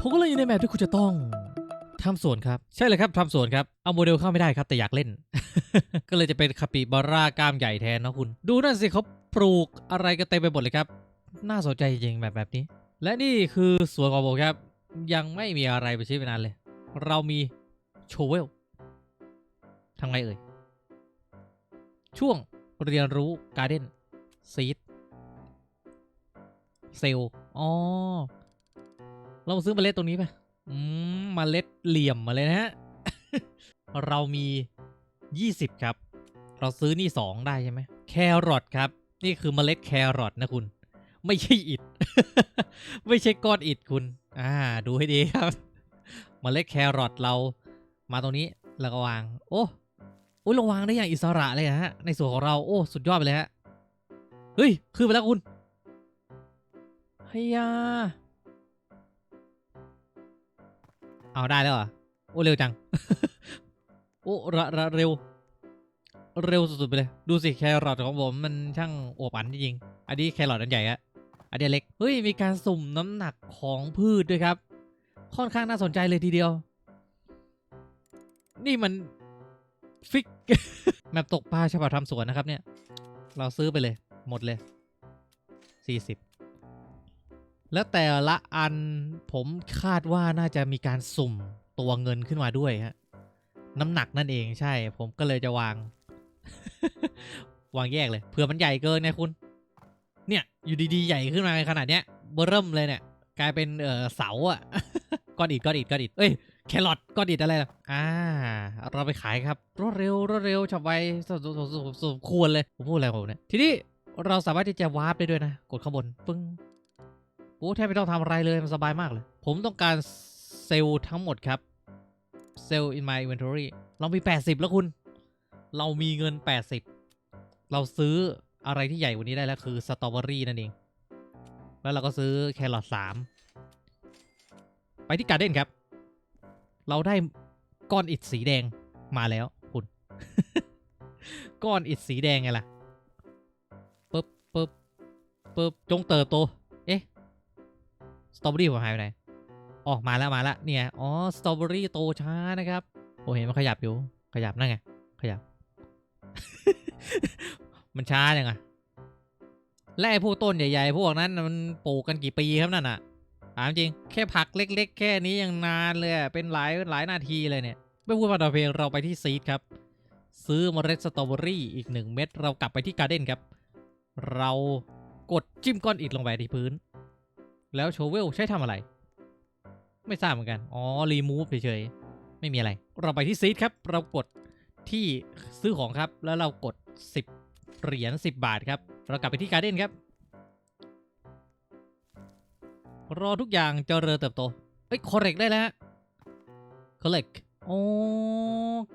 ผมก็เลยอยู่ในแมปที่คุณจะต้องทำสวนครับ ใช่เลยครับทำสวนครับ เอาโมเดลเข้าไม่ได้ครับ แต่อยากเล่น ก็เลยจะเป็นคาปิบาร่ากล้ามใหญ่แทนเนาะคุณ ดูนั่นสิเขาปลูกอะไรกันเต็มไปหมดเลยครับ น่าสนใจจริงแบบแบบนี้ และนี่คือสวนของผมครับ ยังไม่มีอะไรไปใช้ไปนานเลย เรามีโชเวลทำไงเอ่ย ช่วงเรียนรู้การ์เด้นซีดเซลอ๋อ เราซื้อเมล็ดตรงนี้ไปอืมเมล็ดเหลี่ยมมาเลยนะฮะ เรามี 20 ครับ เราซื้อนี่ 2 ได้ใช่ไหมแครอทครับ นี่คือเมล็ดแครอทนะคุณ ไม่ใช่อิฐไม่ใช่ก้อนอิฐคุณ อ่า ดูให้ดีครับ เมล็ดแครอทเรา มาตรงนี้แล้วก็วาง โอ้โอ้เราวางได้อย่างอิสระเลยฮะ ในส่วนของเรา โอ้ สุดยอดไปเลยฮะ เฮ้ย ขึ้นไปแล้วคุณเฮีย เอาได้แล้วเหรอ โอ้เร็วจัง โอ้ระระเร็ว เร็วสุดๆไปเลย ดูสิแครอทของผมมันช่างอวบอันจริงๆอันนี้แครอทอันใหญ่อะอันนี้เล็ก เฮ้ย มีการสุ่มน้ำหนักของพืชด้วยครับ ค่อนข้างน่าสนใจเลยทีเดียว นี่มันฟิกแมปตกปลาฉบับทำสวนนะครับเนี่ย เราซื้อไปเลย หมดเลย 40 แล้วแต่ละอันผมคาดว่าน่าจะมีการสุ่มตัวเงินขึ้นมาด้วยฮะน้ำหนักนั่นเองใช่ ผมก็เลยจะวาง วางแยกเลยเผื่อมันใหญ่เกินไงคุณ เนี่ย อยู่ดีๆ ใหญ่ขึ้นมาขนาดเนี้ยเบอร์เริ่มเลยเนี่ย กลายเป็นเออเสาอะก้อนอิฐก้อนอิฐก้อนอิฐเอ้ยแครอทก้อนอิฐอะไรล่ะอ่า เราไปขายครับรวดเร็วรวดเร็วฉับไวสมสมสมสมสมควรเลยผมพูดอะไรผมเนี่ยทีนี้เราสามารถที่จะวาร์ปได้ด้วยนะ กดข้างบนปึ้ง โอ้แทบไม่ต้องทำอะไรเลย มันสบายมากเลย ผมต้องการเซลล์ทั้งหมดครับเซลล์ in my inventory เรามี 80 แล้วคุณ เรามีเงิน 80 เราซื้ออะไรที่ใหญ่กว่านี้ได้แล้วคือสตรอเบอรี่นั่นเอง แล้วเราก็ซื้อแครอท3ไปที่การ์เด้นครับ เราได้ก้อนอิฐสีแดงมาแล้วคุณ ก้อนอิฐสีแดงไงล่ะปึ๊บปึ๊บปึ๊บจงเติบโต สตรอเบอรี่ผมหายไปไหนออกมาแล้วมาแล้วเนี่ยอ๋อสตรอเบอรี่โตช้านะครับโอ้เห็นมันขยับอยู่ ขยับนั่นไงขยับ มันช้าจังอะและไอ้พวกต้นใหญ่ๆ พวกนั้นมันปลูกกันกี่ปีครับนั่นอะถามจริงแค่ผักเล็ก ๆ แค่นี้ยังนานเลยเป็นหลายหลายนาทีเลยเนี่ยไม่พูดมาต่อเพลงเราไปที่ซีดครับ ซื้อเมล็ดสตรอเบอรี่อีกหนึ่งเม็ดเรากลับไปที่การ์เด้นครับ เรากดจิ้มก้อนอิฐลงไปที่พื้น แล้วโชเวลใช้ทำอะไร ไม่ทราบเหมือนกัน อ๋อ รีมูฟเฉยๆ ไม่มีอะไร เราไปที่ซีดครับ เรากดที่ซื้อของครับ แล้วเรากด 10 เหรียญ10 บาทครับ เรากลับไปที่การ์เด้นครับ รอทุกอย่างเจริญเติบโต เอ้ยคอเรกได้แล้วคอเรกโอ้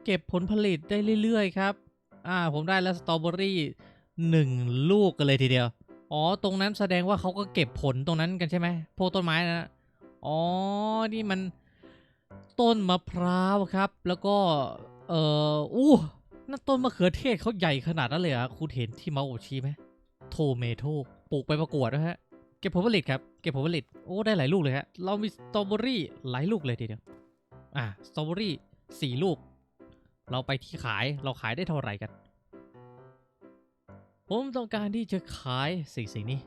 เก็บผลผลิตได้เรื่อยๆ ครับ อ่า ผมได้แล้วสตรอเบอรี่หนึ่งลูกกันเลยทีเดียว อ๋อ ตรงนั้นแสดงว่าเขาก็เก็บผลตรงนั้นกันใช่ไหมพวกต้นไม้นะอ๋อ นี่มันต้นมะพร้าวครับ แล้วก็ เอ่อ อู้นั่นต้นมะเขือเทศเขาใหญ่ขนาดนั้นเลยเหรอะคุณเห็นที่เมาโอชีไหมโทเมโตปลูกไปประกวดนะฮะ เก็บผลผลิตครับ เก็บผลผลิต โอ้ ได้หลายลูกเลยฮะ เรามีสตรอเบอรี่หลายลูกเลยทีเดียว อะ สตรอเบอรี่สี่ลูก เราไปที่ขาย เราขายได้เท่าไหร่กัน ผมต้องการที่จะขายสิ่งสิ่งนี้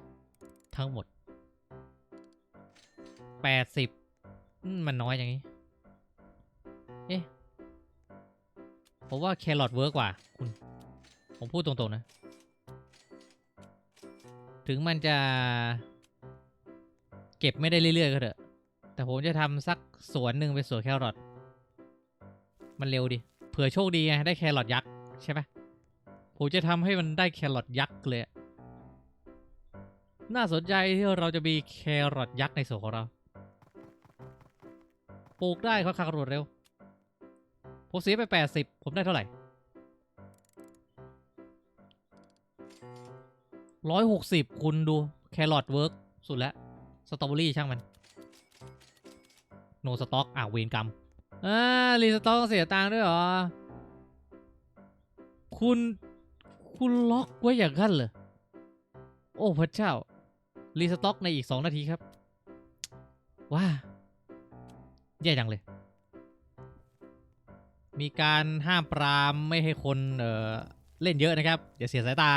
ทั้งหมด 80มมันน้อยอย่างนี้ เอ๊ะผมว่าแครอทเวิร์กกว่าคุณ ผมพูดตรงๆนะ ถึงมันจะ เก็บไม่ได้เรื่อยๆก็เถอะ แต่ผมจะทำสักสวนหนึ่งเป็นสวนแครอทมันเร็วดิ เผื่อโชคดีไงได้แครอทยักษ์ใช่ปะ ผมจะทำให้มันได้แครอทยักษ์เลย น่าสนใจที่เราจะมีแครอทยักษ์ในสวนของเรา ปลูกได้ค่อนข้างรวดเร็ว ผมเสียไป 80 ผมได้เท่าไหร่ร้อยหกสิบคุณดูแครอทเวิร์กสุดแล้ว สตรอเบอรี่ช่างมัน โนสต็อกอะเวรกรรมอ่ารีสต็อกเสียตังค์ด้วยเหรอ คุณ คุณล็อกไว้อย่างนั้นเหรอ โอ้พระเจ้า รีสต็อกในอีก 2 นาทีครับ ว้าแย่จังเลย มีการห้ามปรามไม่ให้คนเอ่อเล่นเยอะนะครับ เดี๋ยวเสียสายตา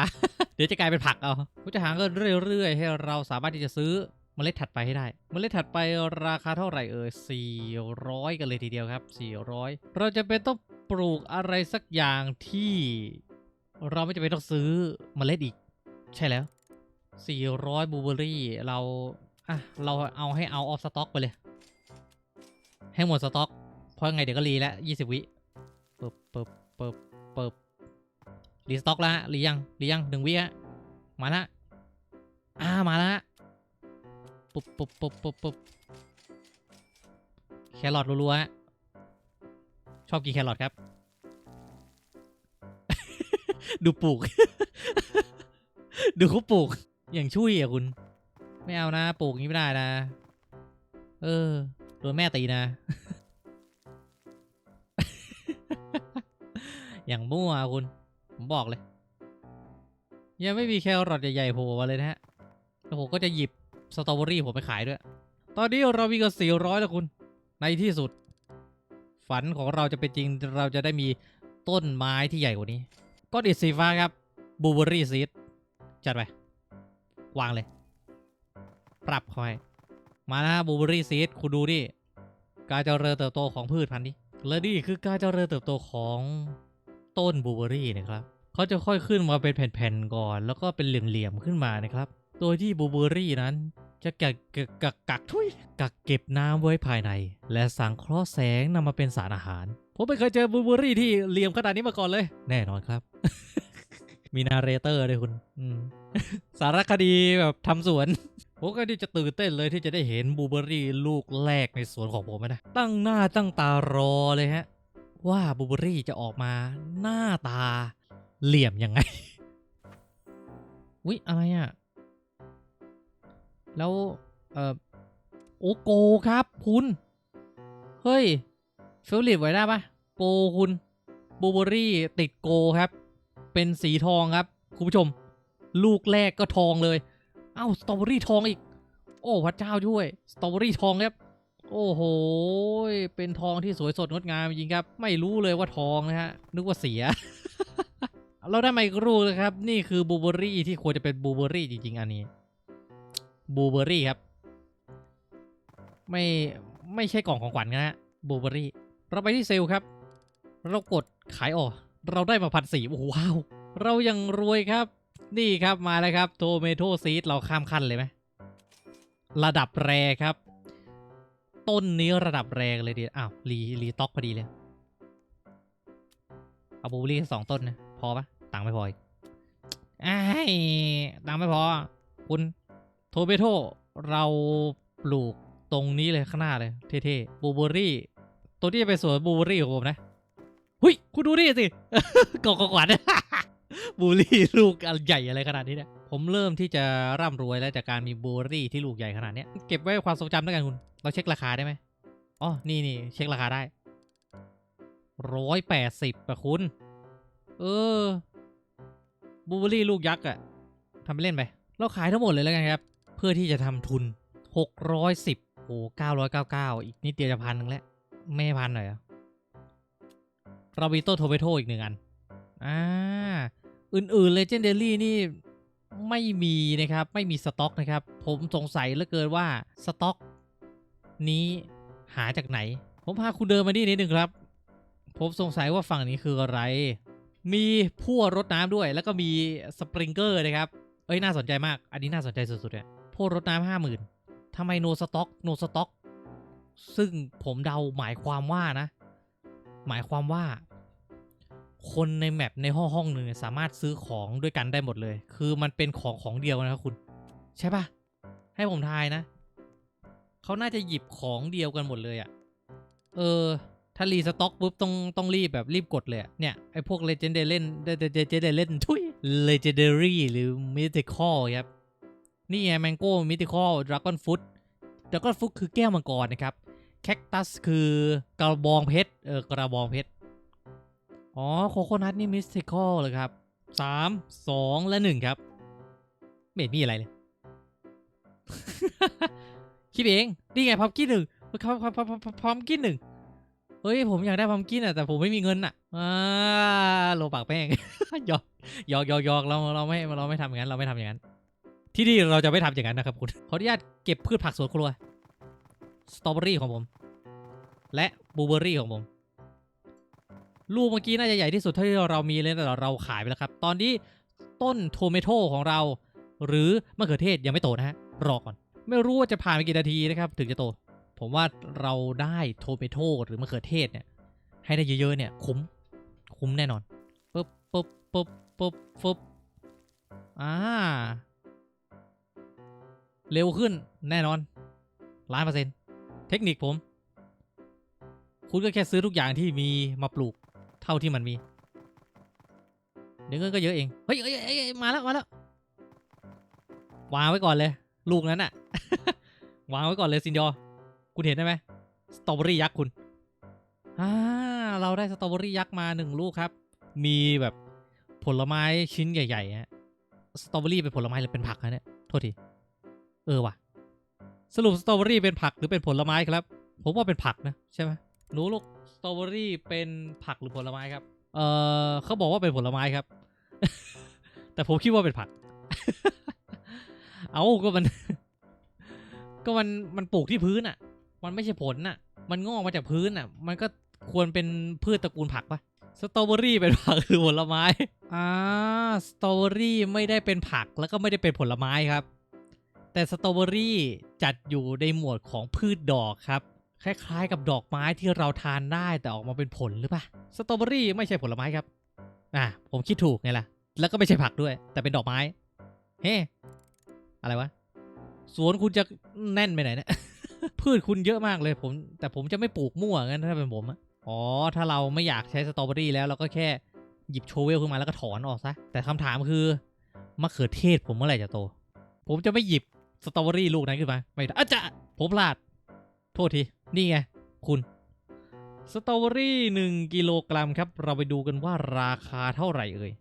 เดี๋ยวจะกลายเป็นผักเอาผมจะหาเงินเรื่อย ๆ ให้เราสามารถที่จะซื้อเมล็ดถัดไปให้ได้เมล็ดถัดไปราคาเท่าไหร่เอ่ย400 กันเลยทีเดียวครับ 400 เราจะเป็นต้องปลูกอะไรสักอย่างที่ เราไม่จำเป็นต้องซื้อเมล็ดอีก ใช่แล้ว 400 บูเบอรี่เราอะเราเอาให้เอาออฟสต็อกไปเลย ให้หมดสต็อก เพราะไงเดี๋ยวก็รีแล้ว20 วิเปิบเปิบเปิบเปิบรีสต็อกแล้วฮะรียังรียังหนึ่งวิฮะมาละอ่ามาละปุ๊บปุ๊บปุ๊บปุ๊บปุ๊บแครอทรัวๆฮะชอบกินแครอทครับ ดูปลูก ดูเขาปลูก อย่างช่วยอะคุณ ไม่เอานะ ปลูกงนี้ไม่ได้นะ เออ โดนแม่ตีนะ อย่างมั่วคุณ ผมบอกเลย ยังไม่มีแครอทใหญ่ๆโผล่มาเลยนะฮะ แล้วผมก็จะหยิบสตรอเบอรี่ผมไปขายด้วย ตอนนี้เรามีกันสี่ร้อยแล้วคุณ ในที่สุด ฝันของเราจะเป็นจริง เราจะได้มีต้นไม้ที่ใหญ่กว่านี้ ก้อนอิฐสีฟ้าครับบูเบอรี่ซีดจัดไป วางเลย ปรับเข้าไปมานะบูเบอรี่ซีดคุณดูดิการเจริญเติบโตของพืชพันธุ์นี้และนี่คือการเจริญเติบโตของต้นบูเบอรี่นะครับเขาจะค่อยขึ้นมาเป็นแผ่นๆก่อน แล้วก็เป็นเหลี่ยมๆขึ้นมานะครับ โดยที่บูเบอรี่นั้น จะกักกักกักกักทุยกักเก็บน้ำไว้ภายใน และสังเคราะห์แสงนำมาเป็นสารอาหาร ผมไม่เคยเจอบูเบอรี่ที่เหลี่ยมขนาดนี้มาก่อนเลย แน่นอนครับ มีนาเรเตอร์ด้วยคุณสารคดีแบบทำสวนผมก็ที่จะตื่นเต้นเลยที่จะได้เห็นบูเบอรี่ลูกแรกในสวนของผมนะ ตั้งหน้าตั้งตารอเลยฮะ ว่าบูเบอรี่จะออกมาหน้าตาเหลี่ยมยังไงวิอะไรอะ่ะ แล้ว เออโอโกครับ คุณ เฮ้ย ฟลลิปไว้ได้ปะโกคุณบูเบอรี่ติดโกครับ เป็นสีทองครับ คุณผู้ชม ลูกแรกก็ทองเลย เอ้าสตรอเบอรี่ทองอีก โอ้พระเจ้าช่วยสตรอเบอรี่ทองครับ โอ้โห เป็นทองที่สวยสดงดงามจริงครับ ไม่รู้เลยว่าทองนะฮะ นึกว่าเสีย เราได้มาอีกรูนะครับ นี่คือบูเบอรี่ที่ควรจะเป็นบูเบอรี่จริงๆ อันนี้บูเบอรี่ครับ ไม่ไม่ใช่กล่องของขวัญนะฮะบูเบอรี่ เราไปที่เซลล์ครับ เรากดขายออก เราได้มาพันสี่โอ้โหว้าว เรายังรวยครับ นี่ครับมาแล้วครับโทเมโตซีดเราข้ามขั้นเลยไหมระดับแรครับ ต้นนี้ระดับแรงเลยดีอ้าวรีรีต็อกพอดีเลยเอาบูรี่สองต้นนะพอปะตังไม่พออีกไอ้ายตังไม่พอ คุณโทเมโตเราปลูกตรงนี้เลยข้างหน้าเลย เท่ๆบูเบอรี่ ตัวที่จะเป็นสวนบูรี่ของผมนะหุยคุณดูนี่สิกองขวัญบูลลี่ลูกอันใหญ่อะไรขนาดนี้เนี่ยผมเริ่มที่จะร่ำรวยแล้วจากการมีบูลลี่ที่ลูกใหญ่ขนาดนี้เก็บไว้ความทรงจำด้วยกันคุณ เราเช็คราคาได้ไหมอ๋อนี่นี่เช็คราคาได้ร้อยแปดสิบอะคุณ เออบูเบอรี่ลูกยักษ์อะทำไปเล่นไป เราขายทั้งหมดเลยแล้วกันครับ เพื่อที่จะทำทุนหกร้อยสิบโอ้เก้าร้อยเก้าเก้าอีกนิดเดียวจะพันหนึ่งแล้ว ไม่ให้พันหน่อยเรามีต้นโทเบโตอีกหนึ่งอัน อ่า อื่นๆ Legendary นี่ไม่มีนะครับ ไม่มีสต็อกนะครับ ผมสงสัยเหลือเกินว่าสต็อก นี้หาจากไหน ผมพาคุณเดินมานี่นิดนึงครับ ผมสงสัยว่าฝั่งนี้คืออะไร มีพั่วรดน้ำด้วย แล้วก็มีสปริงเกอร์นะครับ เอ้ยน่าสนใจมาก อันนี้น่าสนใจสุดๆเนี่ยพั่วรดน้ำห้าหมื่นทำไมโนสต็อกโนสต็อก ซึ่งผมเดาหมายความว่านะ หมายความว่า คนในแมปในห้องห้องหนึ่งสามารถซื้อของด้วยกันได้หมดเลย คือมันเป็นของของเดียวนะครับคุณ ใช่ปะให้ผมทายนะเขาน่าจะหยิบของเดียวกันหมดเลยอะ่ะ เออ ถ้ารีสต็อกปุ๊บต้องต้องรีบแบบรีบกดเลยเนี่ยไอพวก Legendary เล่น Legendary เล่นทุย Legendary หรือ Mythical ครับ นี่ไง Mango Mythical Dragon Fruit Dragon Fruit คือแก้วมังกรนะครับ Cactus คือกระบองเพชร เออกระบองเพชร อ๋อโคโคนัทนี่มิสติคอลเลยครับสามสองและหนึ่งครับไม่เห็นมีอะไรเลยคิดเองนี่ไงพับกี้หนึ่งครับครับครับครับพร้อมกินหนึ่งเฮ้ยผมอยากได้พอมกินอะแต่ผมไม่มีเงินอะอ่าโลปากแป้งยอกหยอกหยอกหยอกเราเราไม่เราไม่ทำอย่างนั้นเราไม่ทำอย่างนั้น ที่นี่เราจะไม่ทำอย่างนั้นนะครับคุณขออนุญาตเก็บพืชผักสวนครัว สตรอเบอรี่ของผม และบลูเบอรี่ของผม ลูกเมื่อกี้น่าจะใหญ่ที่สุดเท่าที่เรามีเลยแต่เราขายไปแล้วครับ ตอนนี้ต้นโทเมโตของเรา หรือมะเขือเทศยังไม่โตนะฮะ รอก่อน ไม่รู้ว่าจะผ่านไปกี่นาทีนะครับ ถึงจะโต ผมว่าเราได้โทเมโตหรือมะเขือเทศเนี่ย ให้ได้เยอะๆเนี่ย คุ้ม คุ้มแน่นอนปุ๊บปุ๊บปุ๊บปุ๊บปุ๊บอ่าเร็วขึ้นแน่นอนล้านเปอร์เซ็นต์ เทคนิคผม คุณก็แค่ซื้อทุกอย่างที่มีมาปลูกเท่าที่มันมี เดี๋ยวเงินก็เยอะเอง เฮ้ยเฮ้ยเฮ้ยมาแล้วมาแล้ว วางไว้ก่อนเลย ลูกนั้นอะวางไว้ก่อนเลยซินยอ คุณเห็นได้ไหมสตรอเบอรี่ยักษ์คุณอ่าเราได้สตรอเบอรี่ยักษ์มาหนึ่งลูกครับ มีแบบผลไม้ชิ้นใหญ่ๆฮะ สตรอเบอรี่เป็นผลไม้หรือเป็นผักนะเนี่ย โทษที เออว่ะ สรุปสตรอเบอรี่เป็นผักหรือเป็นผลไม้ครับ ผมว่าเป็นผักนะใช่ไหมหนูลูกสตรอเบอรี่เป็นผักหรือผลไม้ครับ เออเขาบอกว่าเป็นผลไม้ครับ แต่ผมคิดว่าเป็นผัก เอาก็มัน ก็มันมันปลูกที่พื้นอะ มันไม่ใช่ผลน่ะ มันงอกมาจากพื้นอะ มันก็ควรเป็นพืชตระกูลผักปะสตรอเบอรี่เป็นผักหรือผลไม้ อ่า สตรอเบอรี่ไม่ได้เป็นผักแล้วก็ไม่ได้เป็นผลไม้ครับ แต่สตรอเบอรี่จัดอยู่ในหมวดของพืชดอกครับ คล้ายๆ กับดอกไม้ที่เราทานได้แต่ออกมาเป็นผลหรือเปล่าสตรอเบอรี่ไม่ใช่ผลไม้ครับอ่าผมคิดถูกไงล่ะ แล้วก็ไม่ใช่ผักด้วย แต่เป็นดอกไม้ เฮ้ อะไรวะ สวนคุณจะแน่นไปไหนเนี่ยพืชคุณเยอะมากเลยผม แต่ผมจะไม่ปลูกมั่วงั้นถ้าเป็นผมอ๋อ ถ้าเราไม่อยากใช้สตรอเบอรี่แล้วเราก็แค่หยิบโชเวลขึ้นมาแล้วก็ถอนออกซะ แต่คำถามคือมะเขือเทศผมเมื่อไหร่จะโต ผมจะไม่หยิบ สตรอเบอรี่ลูกนั้นขึ้นมา ไม่ได้อาจะผมพลาด โทษที นี่ไง คุณสตรอเบอรี่หนึ่งกิโลกรัมครับ เราไปดูกันว่าราคาเท่าไหร่เอ่ย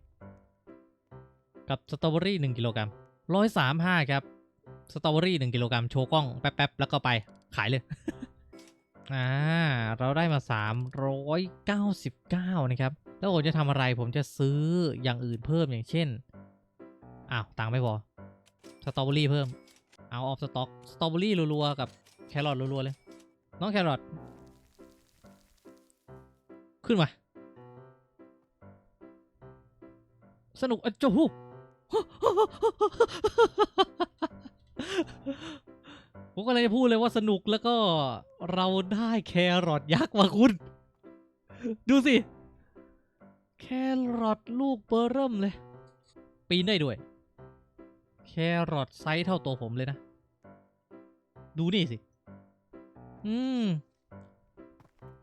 กับสตรอเบอรี่หนึ่งกิโลกรัมร้อยสามห้าครับ สตรอเบอรี่หนึ่งกิโลกรัมโชว์กล้องแป๊บๆ แล้วก็ไปขายเลย อ่า เราได้มาสามร้อยเก้าสิบเก้านะครับ แล้วผมจะทำอะไรผมจะซื้ออย่างอื่นเพิ่มอย่างเช่น อ้าว ตังค์ไม่พอ สตรอเบอรี่เพิ่ม เอาออฟสต็อกสตรอเบอรี่รัวๆกับแครอทรัวๆเลย น้องแครอทขึ้นมา สนุกอะจ้หูผมก็เลยจะพูดเลยว่าสนุกแล้วก็เราได้แครอทยักษ์มาคุณ ดูสิ แครอทลูกเบอร์เริ่มเลย ปีนได้ด้วย แครอทไซส์เท่าตัวผมเลยนะ ดูนี่สิ อืม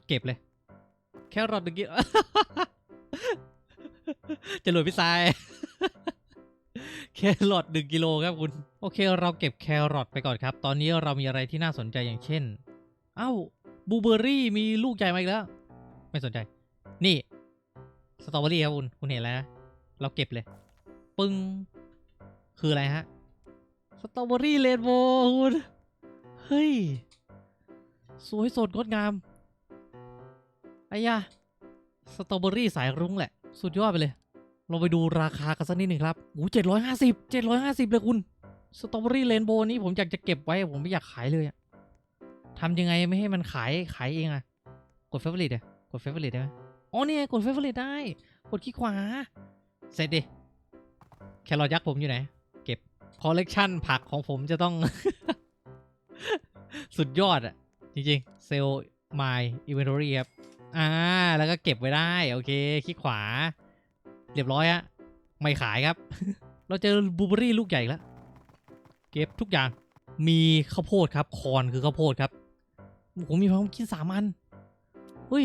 เก็บเลย แครอทหนึ่งกิโลจะรวยพี่ทรายแครอทหนึ่งกิโลครับคุณ โอเค เราเก็บแครอทไปก่อนครับ ตอนนี้เรามีอะไรที่น่าสนใจอย่างเช่น เอ้าบูเบอรี่มีลูกใหญ่มาอีกแล้ว ไม่สนใจ นี่ สตรอเบอรี่ครับคุณ คุณเห็นแล้ว เราเก็บเลย ปึ้ง คืออะไรฮะสตรอเบอรี่เรนโบว์คุณเฮ้ย สวยสดงดงามไอ้ยาสตรอเบอรี่สายรุ้งแหละ สุดยอดไปเลย เราไปดูราคากันสักนิดหนึ่งครับโอ้เจ็ดร้อยห้าสิบเจ็ดร้อยห้าสิบเลยคุณสตรอเบอรี่เรนโบว์นี้ผมอยากจะเก็บไว้ ผมไม่อยากขายเลยอะทำยังไงไม่ให้มันขายขายเองอะกดเฟเวอร์ลิตอะกดเฟเวอร์ลิตได้ไหมอ๋อเนี่ยกดเฟเวอร์ลิตได้ กดคลิกขวา เสร็จดิ แครอทยักษ์ผมอยู่ไหน คอลเลกชันผักของผมจะต้อง สุดยอดอะจริงๆ เซลล์ my inventory ครับ อ่า แล้วก็เก็บไว้ได้ โอเค คลิกขวา เรียบร้อยอะไม่ขายครับ เราเจอบูเบอรี่ลูกใหญ่แล้ว เก็บทุกอย่าง มีข้าวโพดครับ คอนคือข้าวโพดครับ ผมมีพัมกินสามันเฮ้ย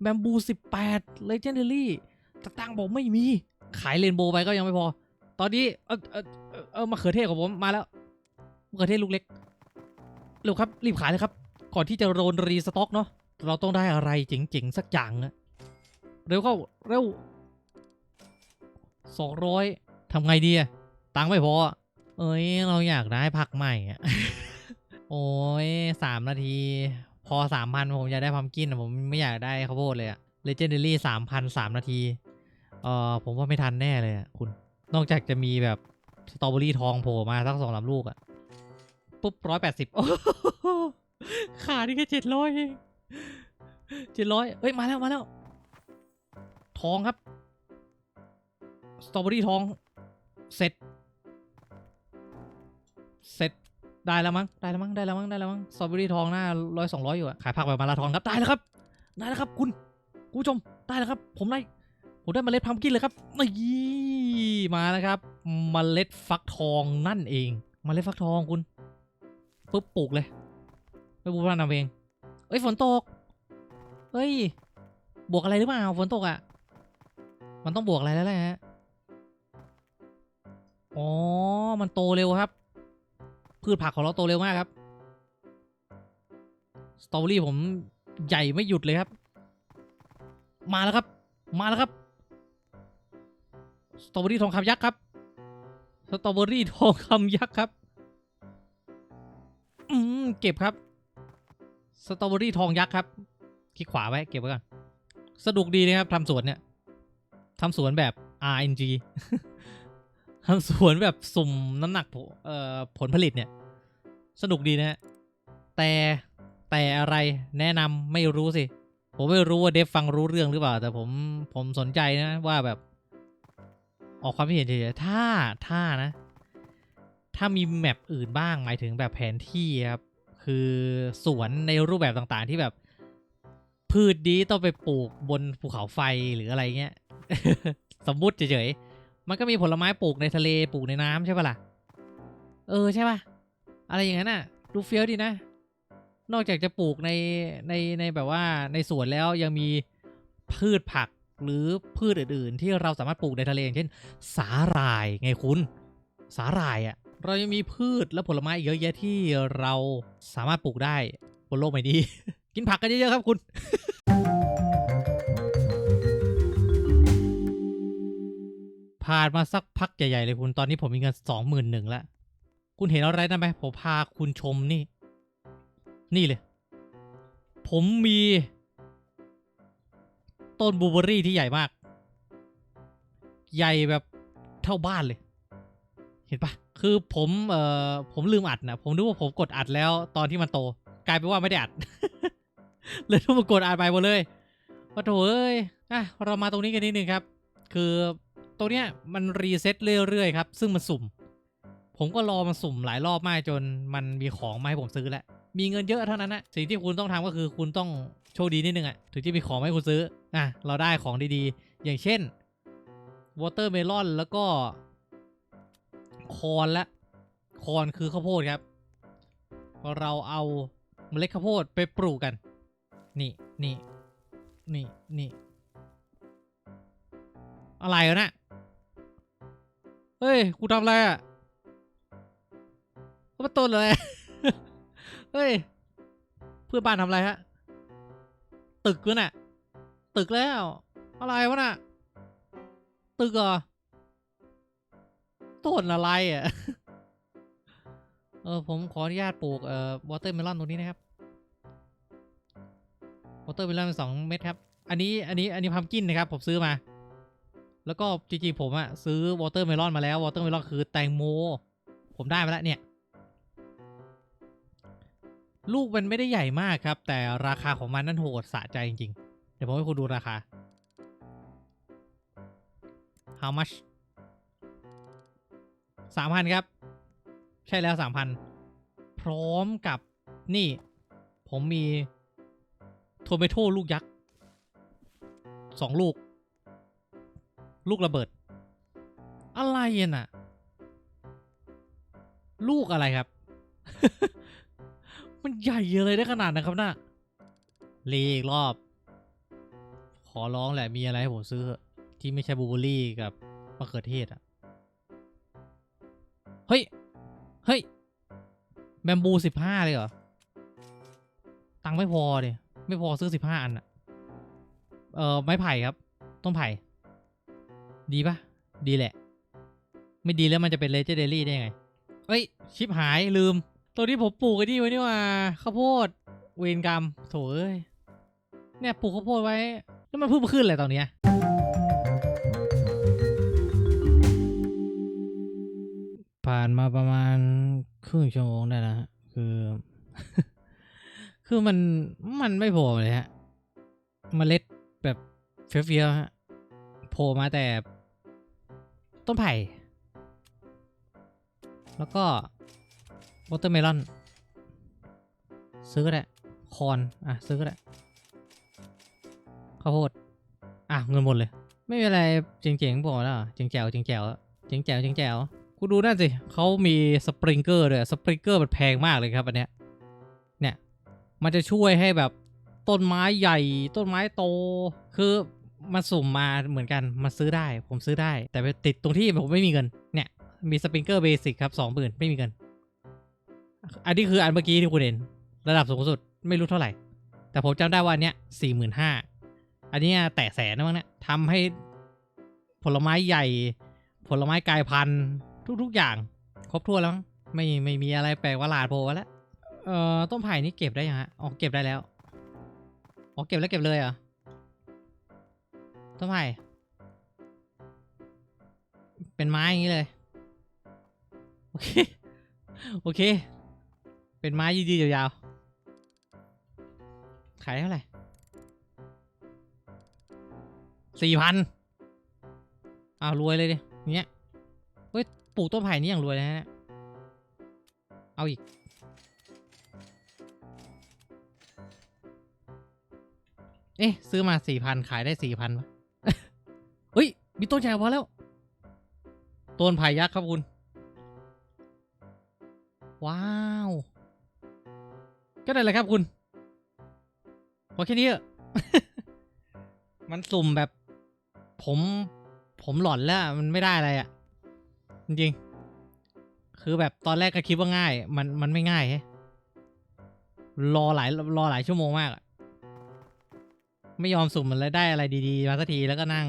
แบมบูสิบแปดเลเจนเดอรี่ตะตังบอกไม่มี ขายเรนโบว์ไปก็ยังไม่พอ ตอนนี้เออเออ เออมะเขือเทศของผมมาแล้วมะเขือเทศลูกเล็กเร็วครับรีบขายเลยครับ ก่อนที่จะโรนรีสต็อกเนาะเราต้องได้อะไรเจ๋งๆสักอย่างอะเร็วเข้าเร็วสองร้อยทำไงดีอะตังค์ไม่พอ เอ้ยเราอยากได้ผักใหม่อะโอ้ยสามนาที พอสามพันผมอยากได้พัมกินผมไม่อยากได้ข้าวโพดเลยอะเลเจนเดอรี่สามพันสามนาที เออผมว่าไม่ทันแน่เลยอะคุณ นอกจากจะมีแบบ สตรอเบอรี่ทองโผล่มาสักสองสามลูกอะปุ๊บร้อยแปดสิบขาดนี่แค่เจ็ดร้อยเองเจ็ดร้อยเอ้ยมาแล้วมาแล้ว ทองครับ สตรอเบอรี่ทอง เสร็จ เสร็จได้แล้วมั้งได้แล้วมั้งได้แล้วมั้งได้แล้วมั้งสตรอเบอรี่ทองหน้าร้อยสองร้อยอยู่อะขายผักแบบมาราธอนครับได้แล้วครับ ได้แล้วครับ คุณ คุณผู้ชมได้แล้วครับ ผมได้ ผมได้เมล็ดพัมกินเลยครับนี่มาแล้วครับเมล็ดฟักทองนั่นเองเมล็ดฟักทองคุณปุ๊บปลูกเลยไม่ปลูกพันทำเองเอ้ยฝนตกเฮ้ยบวกอะไรหรือเปล่าฝนตกอะ่ะ มันต้องบวกอะไรแล้วแหละฮะอ๋อ มันโตเร็วครับ พืชผักของเราโตเร็วมากครับ สตรอเบอรี่ผมใหญ่ไม่หยุดเลยครับ มาแล้วครับ มาแล้วครับ สตรอเบอรี่ทองคำยักษ์ครับ สตรอเบอรี่ทองคำยักษ์ครับ อืม เก็บครับ สตรอเบอรี่ทองยักษ์ครับ คลิกขวาไว้ เก็บไว้ก่อนสนุกดีนะครับทำสวนเนี่ยทำสวนแบบ RNG ทำสวนแบบสุ่มน้ำหนักผผลผลิตเนี่ย สนุกดีนะฮะ แต่แต่อะไรแนะนำไม่รู้สิ ผมไม่รู้ว่าเดฟฟังรู้เรื่องหรือเปล่า แต่ผมผมสนใจนะว่าแบบ ออกความคิดเห็นเฉยๆถ้าถ้านะ ถ้ามีแมปอื่นบ้างหมายถึงแบบแผนที่ครับ คือสวนในรูปแบบต่างๆที่แบบ พืชดีต้องไปปลูกบนภูเขาไฟหรืออะไรเงี้ย สมมุติเฉยๆ มันก็มีผลไม้ปลูกในทะเลปลูกในน้ำใช่ปะล่ะ เออใช่ปะอะไรอย่างนั้นน่ะ ดูเฟี้ยวดีนะ นอกจากจะปลูกในในในแบบว่าในสวนแล้วยังมีพืชผัก หรือพืชอื่นๆ ที่เราสามารถปลูกในทะเลเช่น สาหร่ายไงคุณ สาหร่ายอะ่ะเรายังมีพืชและผลไม้เยอะแยะที่เราสามารถปลูกได้บนโลกใบนี้ กินผักกันเยอะๆครับคุณผ่านมาสักพักใหญ่ๆเลยคุณตอนนี้ผมมีเงินสองหมื่นหนึ่งล้วคุณเห็นอะไรนะไหมผมพาคุณชมนี่ นี่เลย ผมมี ต้นบูเบอรี่ที่ใหญ่มาก ใหญ่แบบเท่าบ้านเลย เห็นปะคือผมเอ่อผมลืมอัดนะผมนึกว่าผมกดอัดแล้วตอนที่มันโต กลายเป็นว่าไม่ได้อัดเลยต้องมากดอัดไปหมดเลยว่าโถเอ้ยอะเรามาตรงนี้กันนิดนึงครับ คือตรงเนี้ยมันรีเซ็ตเรื่อยๆครับ ซึ่งมันสุ่ม ผมก็รอมันสุ่มหลายรอบมากจนมันมีของมาให้ผมซื้อแล้ว มีเงินเยอะเท่านั้นนะสิ่งที่คุณต้องทำก็คือคุณต้อง โชคดีนิดนึงอะถึงจะมีของให้คุณซื้ออะเราได้ของดีๆ อย่างเช่นวอเตอร์เมลอนแล้วก็ คอนละคอนคือข้าวโพดครับ เราเอาเมล็ดข้าวโพดไปปลูกกัน นี่นี่นี่นี่อะไรวะนะเฮ้ย กูทำอะไรอะมาต้นเลย เฮ้ย เพื่อนบ้านทำอะไรฮะ ตึกวะน่ะ ตึกแล้ว อะไรวะน่ะ ตึกเหรอต้นอะไรอะ เออผมขออนุญาตปลูกเอ่อวอเตอร์เมลอนตรงนี้นะครับวอเตอร์เมลอนเป็นสองเม็ดครับ อันนี้อันนี้อันนี้พัมกินนะครับ ผมซื้อมา แล้วก็จริงๆผมอะซื้อวอเตอร์เมลอนมาแล้ววอเตอร์เมลอนคือแตงโม ผมได้มาแล้วเนี่ย ลูกมันไม่ได้ใหญ่มากครับ แต่ราคาของมันนั่นโหดสะใจจริงๆ เดี๋ยวผมให้คุณดูราคา how much สามพันครับ ใช่แล้วสามพันพร้อมกับนี่ ผมมีโทเมโต้ลูกยักษ์สองลูก ลูกระเบิด อะไรอะน่ะ ลูกอะไรครับ ใหญ่เลยได้ขนาดนะครับน่ะเลอีกรอบ ขอร้องแหละมีอะไรให้ผมซื้อ ที่ไม่ใช่บูเบอร์รี่กับมะเขือเทศอะ เฮ้ย เฮ้ย แบมบูสิบห้าเลยเหรอ ตังไม่พอดิไม่พอซื้อสิบห้าอันอะเออไม้ไผ่ครับ ต้นไผ่ ดีปะดีแหละ ไม่ดีแล้วมันจะเป็นเลเจเดอรี่ได้ไง เอ้ย ชิปหายลืม ตัวนี้ผมปลูกไอ้นี่ไว้นี่ว่าข้าวโพดเวรกรรมโถเอ้ยเนี่ยปลูกข้าวโพดไว้แล้วมันเพิ่งมขึ้นเลยตอนเนี้ยผ่านมาประมาณครึ่งชั่วโมงได้แล้วฮะคือ คือมันมันไม่โผล่เลยฮะเมล็ดแบบเฟี้ยวๆฮะโผล่มาแต่ต้นไผ่ แล้วก็ วอเตอร์เมลอนซื้อก็ได้คอนอะซื้อก็ได้ข้าวโพดอะเงินหมดเลย ไม่มีอะไรเจ๋งๆบอกแล้วเหรอเจ๋งแจ๋วเจ๋งแจ๋วเจ๋งแจ๋วเจ๋งแจ๋วกูดูนั่นสิเขามีสปริงเกอร์ด้วยสปริงเกอร์มันแพงมากเลยครับอันเนี้ยเนี่ยมันจะช่วยให้แบบต้นไม้ใหญ่ ต้นไม้โต คือมันสุ่มมาเหมือนกันมันซื้อได้ ผมซื้อได้ แต่ไปติดตรงที่ผมไม่มีเงินเนี่ยมีสปริงเกอร์เบสิกครับสองหมื่นไม่มีเงิน อันนี้คืออันเมื่อกี้ที่คุณเห็น ระดับสูงสุดไม่รู้เท่าไหร่ แต่ผมจำได้ว่าอันเนี้ยสี่หมื่นห้าอันเนี้ยแตะแสนนะมั้งเนี่ยทำให้ผลไม้ใหญ่ ผลไม้กลายพันธุ์ทุก ๆ อย่าง ครบถ้วนแล้วมั้งไม่ไม่มีอะไรแปลกประหลาดโผล่แล้วเอ่อต้นไผ่นี่เก็บได้ยังฮะอ๋อเก็บได้แล้วอ๋อเก็บแล้วเก็บเลยเหรอต้นไผ่เป็นไม้อย่างนี้เลย โอเค โอเค เป็นไม้ยืดๆยาวๆ ขายเท่าไหร่สี่พันอ้าวรวยเลยดิเนี้ย เฮ้ย ปลูกต้นไผ่นี่อย่างรวยเลยนะเนี่ยเอาอีก เอ๊ะ ซื้อมาสี่พันขายได้สี่พันเฮ้ย มีต้นใหญ่พอแล้ว ต้นไผ่ยักษ์ครับคุณ ว้าว ก็ได้เลยครับคุณพอแค่นี้เถอะมันสุ่มแบบ ผม ผมหลอนแล้ว มันไม่ได้อะไรอะ่ะ จริงๆ คือแบบตอนแรกก็คิดว่าง่าย มันมันไม่ง่ายแฮะรอหลายรอหลายชั่วโมงมากอะไม่ยอมสุ่มมันเลยได้อะไรดีๆ มาสักทีแล้วก็นั่ง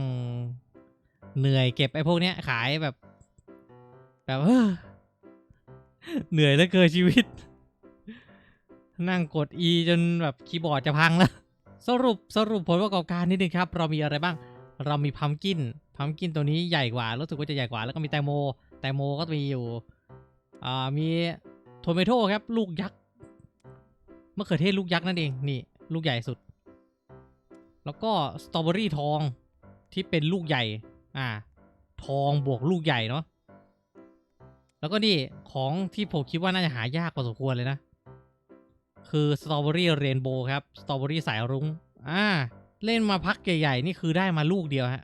เหนื่อยเก็บไอ้พวกเนี้ยขายแบบ แบบเออเหนื่อยเหลือเกินชีวิต นั่งกด E จนแบบคีย์บอร์ดจะพังแล้ว สรุปสรุปผลประกอบการนิดนึงครับ เรามีอะไรบ้าง เรามีพัมกินพัมกินตัวนี้ใหญ่กว่ารู้สึกว่าจะใหญ่กว่า แล้วก็มีแตงโม แตงโมก็มีอยู่อ่ามีโทเมโต้ครับ ลูกยักษ์มะเขือเทศลูกยักษ์นั่นเองนี่ ลูกใหญ่สุด แล้วก็สตรอเบอรี่ทองที่เป็นลูกใหญ่ อ่า ทองบวกลูกใหญ่เนาะแล้วก็นี่ของที่ผมคิดว่าน่าจะหายากพอสมควรเลยนะ คือสตรอเบอรี่เรนโบว์ครับสตรอเบอรี่สายรุง้งอ่าเล่นมาพักใหญ่ๆ นี่คือได้มาลูกเดียวฮะ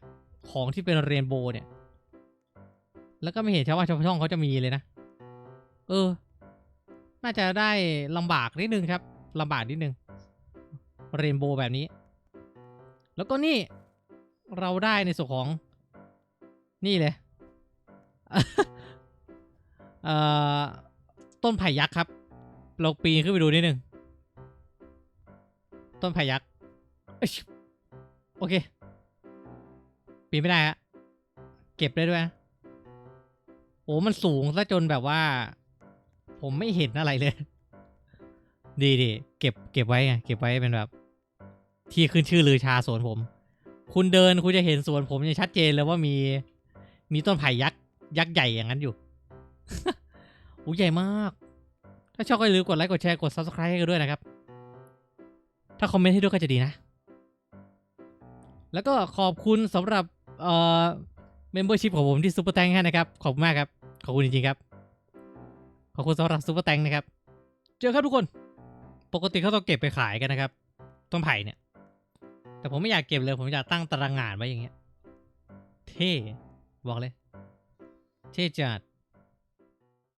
ของที่เป็นเรนโบว์เนี่ย แล้วก็ไม่เห็นชาวว่าชาวช่องเขาจะมีเลยนะ เออ น่าจะได้ลำบากนิดนึงครับลำบากนิดนึงเรนโบว์แบบนี้ แล้วก็นี่เราได้ในส่วนของ นี่เลยเอ่อต้นไผ่ยักษ์ครับ เราปีนขึ้นไปดูนิดนึง ต้นไผ่ยักษ์เอ้ยโอเค ปีนไม่ได้ฮะเก็บได้ด้วยนะโอ้มันสูงซะจนแบบว่า ผมไม่เห็นอะไรเลย ดีดีเก็บเก็บไว้ไงเก็บไว้เป็นแบบ ที่ขึ้นชื่อลือชาสวนผม คุณเดินคุณจะเห็นสวนผมอย่างชัดเจนเลยว่ามี มีต้นไผ่ยักษ์ยักษ์ใหญ่อย่างนั้นอยู่อู้ใหญ่มาก ถ้าชอบก็อย่าลืมกดไลค์กดแชร์กด subscribe ให้กันด้วยนะครับ ถ้าคอมเมนต์ให้ด้วยก็จะดีนะ แล้วก็ขอบคุณสำหรับเอ่อ membership ของผมที่ซูเปอร์แตงให้นะครับ ขอบคุณมากครับ ขอบคุณจริงๆครับ ขอบคุณสำหรับซูเปอร์แตงนะครับ เจอครับทุกคน ปกติเขาต้องเก็บไปขายกันนะครับ ต้นไผ่เนี่ย แต่ผมไม่อยากเก็บเลย ผมอยากตั้งตารางงานไว้อย่างเงี้ย เท่ บอกเลย เท่จัด